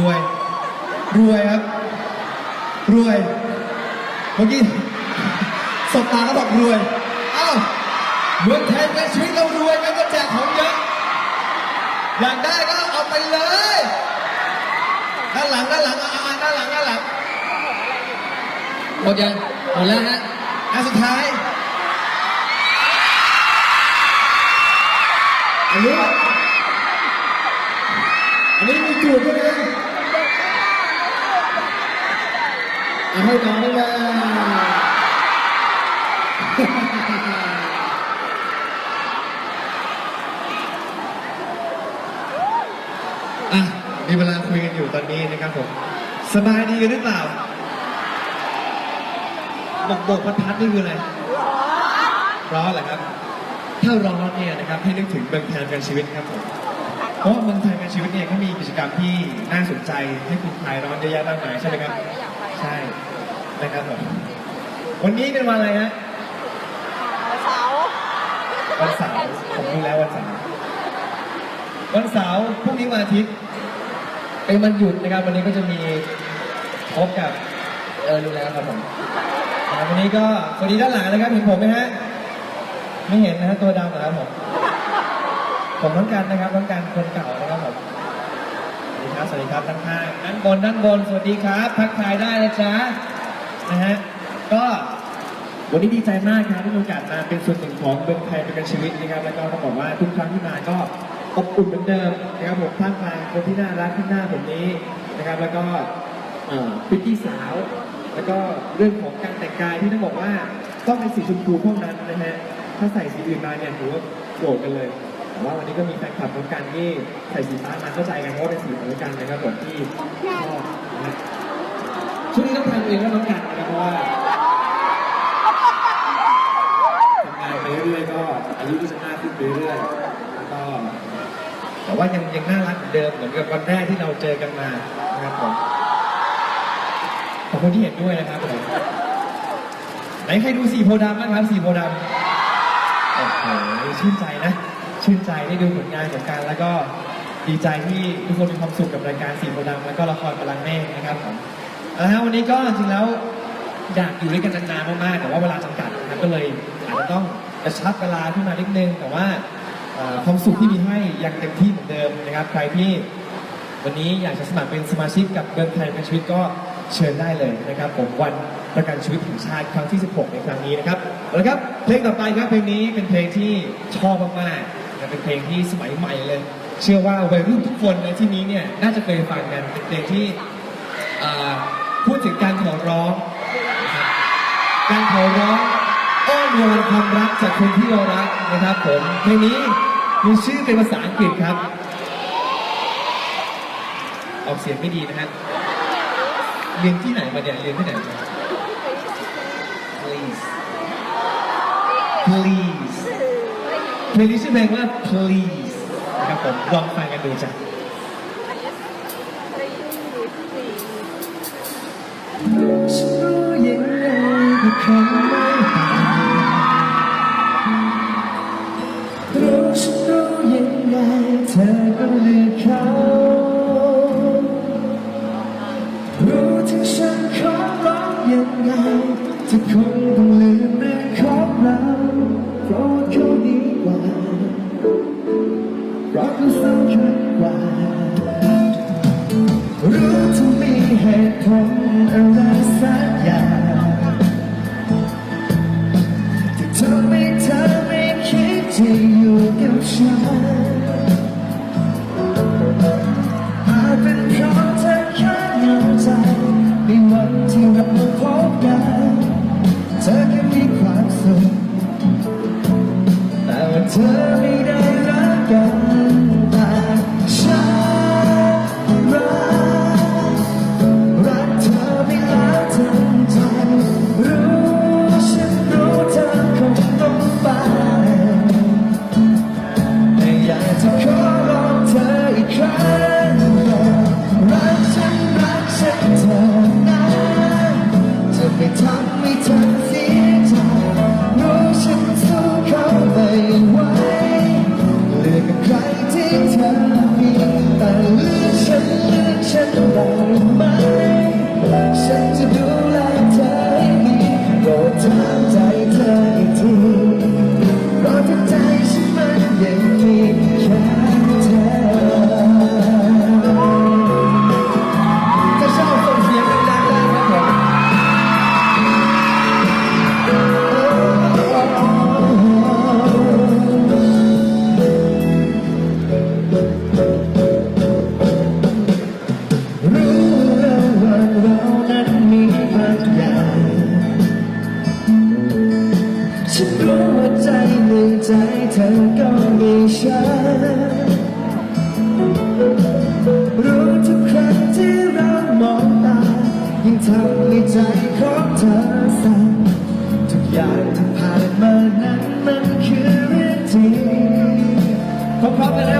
รวย รวยครับ รวย เมื่อกี้สบตาแล้วบอกรวย อ้าวเมืองไทยในชีวิตเรารวยกันก็แจกของเยอะ อยากได้ก็เอาไปเลย ด้านหลังด้านหลังอะอะอะด้านหลังด้านหลังหมดยังหมดแล้วฮะอันสุดท้าย เอาให้น้องได้มาอะมีเวลาคุยกันอยู่ตอนนี้นะครับผม สบายดีกันหรือเปล่าบอกบอกพัดพัดนี่คืออะไร ร้อนเหรอครับ ถ้าร้อนเนี่ยนะครับให้นึกถึงเมืองแทนกันชีวิตครับผม เพราะว่าเมืองไทยกันชีวิตเนี่ยก็มีกิจกรรมที่น่าสนใจให้คุณคลายร้อนเยอะแยะมากมายใช่ไหมครับ ใช่นะครับผมวันนี้เป็นวันอะไรฮะเสาร์วันเสาร์ผมรู้แล้ววันเสาร์วันเสาร์พรุ่งนี้วันอาทิตย์เป็นวันหยุดนะครับ วันนี้ก็จะมีพบกับเออรู้แล้วครับผมอ่าวันนี้ก็สวัสดีด้านหลังนะครับเห็นผมไหมฮะไม่เห็นนะฮะตัวดำเหรอครับผม ผมน้องกันนะครับน้องกันคนเก่านะครับผมสวัสดีครับสวัสดีครับด้านข้างด้านบนด้านบนสวัสดีครับทักทายได้นะจ๊ะนะฮะก็วันนี้ดีใจมากครับที่มีโอกาสมาเป็นส่วนหนึ่งของเมืองไทยประกันชีวิตนะครับ แล้วก็ต้องบอกว่าทุกครั้งที่มาก็อบอุ่นเหมือนเดิมนะครับผมท่ามกลางคนที่น่ารักที่หน้าแบบนี้นะครับ แล้วก็พิตตี้สาว แล้วก็เรื่องของการแต่งกายที่ต้องบอกว่าต้องเป็นสีชมพูพวกนั้นนะฮะถ้าใส่สีอื่นมาเนี่ยถือว่าโกรธกันเลย แต่ว่าวันนี้ก็มีแฟนคลับของกันที่ใส่สีฟ้ามาเข้าใจกันเพราะว่าเป็นสีเหมือนกันนะครับผมที่ชอบนะฮะช่วงนี้ต้องทำเองว่าน้องกันนะครับเพราะว่าทำงานไปเรื่อยๆก็อายุก็จะมากขึ้นไปเรื่อยๆแล้วก็แต่ว่ายังยังน่ารักเหมือนเดิมเหมือนกับวันแรกที่เราเจอกันมานะครับผมขอบคุณที่เห็นด้วยนะครับผมไหนใครดูสีโพดำบ้างครับสีโพดำโอ้โหชื่นใจนะ ชื่นใจได้ดูผลงานของการแล้วก็ดีใจที่ทุกคนมีความสุขกับรายการสีโพธิ์ดำแล้วก็ละครพลังเมฆนะครับผมเอาละฮะวันนี้ก็จริงแล้วอยากอยู่ด้วยกันนานๆมากๆแต่ว่าเวลาจำกัดนะครับก็เลยอาจจะต้องกระชับเวลาขึ้นมานิดนึง แต่ว่าเอ่อความสุขที่มีให้ยังเต็มที่เหมือนเดิมนะครับ ใครที่วันนี้อยากจะสมัครเป็นสมาชิกกับเดินไทยเป็นชีวิตก็เชิญได้เลยนะครับ ผมวันประกันชีวิตแห่งชาติครั้งที่ 16 ในครั้งนี้นะครับเอาละครับเพลงต่อไปครับเพลงนี้เป็นเพลงที่ชอบมากๆ นะครับเป็นเพลงที่สมัยใหม่เลย เชื่อว่าวัยรุ่นทุกคนในที่นี้เนี่ยน่าจะเคยฟังกันเป็นเพลงที่อ่าพูดถึงการขอร้องการขอร้องอ้อนวอนความรักจากคนที่เรารักนะครับผมเพลงนี้มีชื่อเป็นภาษาอังกฤษครับ ออกเสียงไม่ดีนะฮะเรียนที่ไหนมาเนี่ยเรียนที่ไหนมา please please ลงนี้ชื่อเพลงว่า please นะครับผมลองฟังกันดูจ้ะ ฉันรู้ยังไงก็คงไม่ต่างรู้ฉันรู้ยังไงเธอก็เลือกเขารู้ถึงฉันขอร้องยังไงเธอคงต้องลืมเรื่องของเราเพราะว่าเขาดีกว่า เพราะเขาสำคัญกว่ารู้จะมีเหตุผลอะไรสักอย่างที่ทำให้เธอไม่คิดจะอยู่กับฉันอาจเป็นเพราะเธอแค่เหงาใจในวันที่เราพบกันเธอแค่มีความสุขแต่ว่าเธอไม่ ฉันรู้ว่าใจในใจเธอก็มีฉัน รู้ทุกครั้งที่เรามองตา ยิ่งทำให้ใจของเธอสั่นทุกอย่างที่ผ่านมานั้นมันคือเรื่องจริงพร้อมๆกันนะ